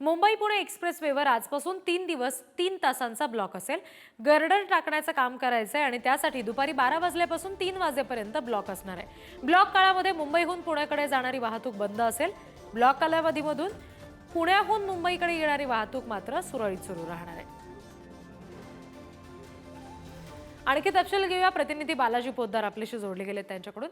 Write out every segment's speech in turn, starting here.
मुंबई पुणे एक्सप्रेसवेवर आजपासून तीन दिवस तीन तासांचा ब्लॉक असेल. गर्डर टाकण्याचं काम करायचं आहे आणि त्यासाठी दुपारी बारा वाजल्यापासून तीन वाजेपर्यंत ब्लॉक असणार आहे. ब्लॉक काळामध्ये मुंबईहून पुण्याकडे जाणारी वाहतूक बंद असेल. ब्लॉक कालावधीमधून पुण्याहून मुंबईकडे येणारी वाहतूक मात्र सुरळीत सुरू राहणार आहे. आणखी तपशील घेऊया. प्रतिनिधी बालाजी पोद्दार आपल्याशी जोडले गेले त्यांच्याकडून.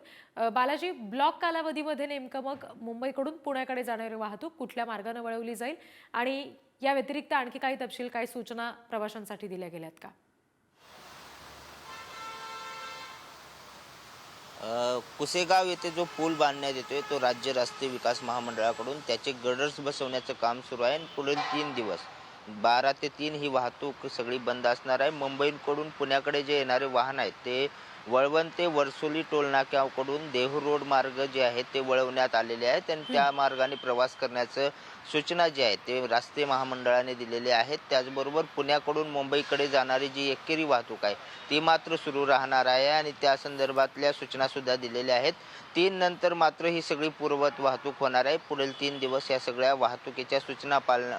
बालाजी ब्लॉक कालावधीमध्ये नेमकं मग मुंबईकडून पुण्याकडे जाणारी वाहतूक कुठल्या मार्गाने वळवली जाईल? आणि या व्यतिरिक्त आणखी काही तपशील काही सूचना प्रवाशांसाठी दिल्या गेल्यात का? कुसेगाव येथे जो पूल बांधण्यात येतोय तो राज्य रस्ते विकास महामंडळाकडून त्याचे गडर्स बसवण्याचं काम सुरू आहे आणि पुढील तीन दिवस बारा ते तीन ही वाहतूक सगळी बंद असणार आहे. मुंबईकडून पुण्याकडे जे येणारे वाहन आहेत ते वळवण ते वर्सोली टोलनाक्याकडून देहू रोड मार्ग जे आहेत ते वळवण्यात आलेले आहेत आणि त्या मार्गाने प्रवास करण्याचं सूचना जी आहेत ते रस्ते महामंडळाने दिलेले आहेत त्याचबरोबर पुण्याकडून मुंबईकडे जाणारी जी एकेरी वाहतूक आहे ती मात्र सुरू राहणार आहे आणि त्या संदर्भातल्या सूचना सुद्धा दिलेल्या आहेत. तीन नंतर मात्र ही सगळी पूर्ववत वाहतूक होणार आहे. पुढील तीन दिवस या सगळ्या वाहतुकीच्या सूचना पालन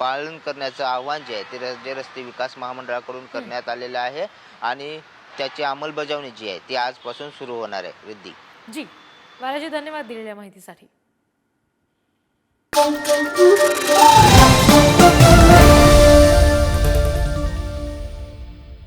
पालन करण्याचं आव्हान जे आहे ते राज्य जे रस्ते विकास महामंडळाकडून करण्यात आलेलं आहे आणि त्याची अंमलबजावणी जी आहे ती आजपासून सुरू होणार आहे. रिद्धी. जी. बालाजी धन्यवाद दिलेल्या माहितीसाठी.